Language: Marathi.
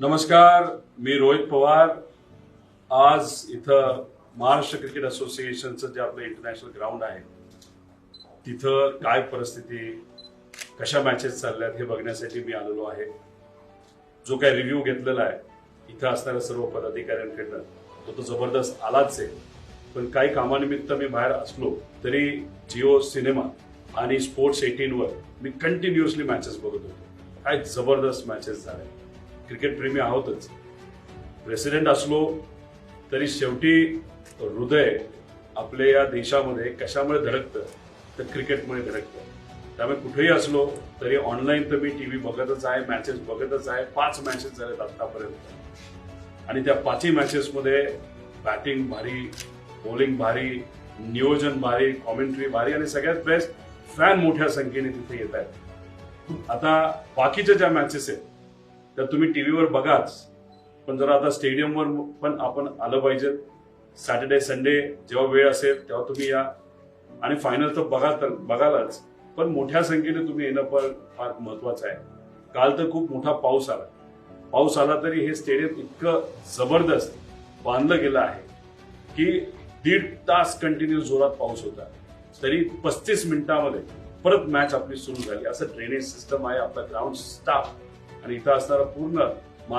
नमस्कार मी रोहित पवार. आज इथं महाराष्ट्र क्रिकेट असोसिएशनचं जे आपलं इंटरनॅशनल ग्राउंड आहे तिथं काय परिस्थिती कशा मॅचेस चालल्यात हे बघण्यासाठी मी आलेलो आहे. जो काय रिव्ह्यू घेतलेला आहे इथं असणाऱ्या सर्व पदाधिकाऱ्यांकडनं तो तो जबरदस्त आलाच आहे. पण काही कामानिमित्त मी बाहेर असलो तरी जिओ सिनेमा आणि स्पोर्ट्स एटीनवर मी कंटिन्युअसली मॅचेस बघत होतो. काय जबरदस्त मॅचेस झाल्या क्रिकेट प्रेमी आहोतच. प्रेसिडेंट असलो तरी शेवटी हृदय आपल्या या देशामध्ये कशामुळे धडकतं? तर क्रिकेटमुळे धडकतं. त्यामुळे कुठेही असलो तरी ऑनलाईन तर मी टीव्ही बघतच आहे मॅचेस बघतच आहे. पाच मॅचेस झालेत आत्तापर्यंत आणि त्या पाचही मॅचेसमध्ये बॅटिंग भारी बॉलिंग भारी नियोजन भारी कॉमेंट्री भारी आणि सगळ्यात बेस्ट फॅन मोठ्या संख्येने तिथे येत आहेत. आता बाकीच्या ज्या मॅचेस आहेत त्या तुम्ही टी व्हीवर बघाच. पण जरा आता स्टेडियमवर पण आपण आलं पाहिजे. सॅटर्डे संडे जेव्हा वेळ असेल तेव्हा तुम्ही या. आणि फायनल तर बघा तर बघालच. पण मोठ्या संख्येने तुम्ही येणं पण फार महत्वाचं आहे. काल तर खूप मोठा पाऊस आला. पाऊस आला तरी हे स्टेडियम इतकं जबरदस्त बांधलं गेलं आहे की दीड तास कंटिन्यू जोरात पाऊस होता. तरी पस्तीस मिनिटामध्ये परत मॅच आपली सुरू झाली. असं ड्रेनेज सिस्टम आहे आपला ग्राउंड स्टाफ आणि इथं असणारा पूर्ण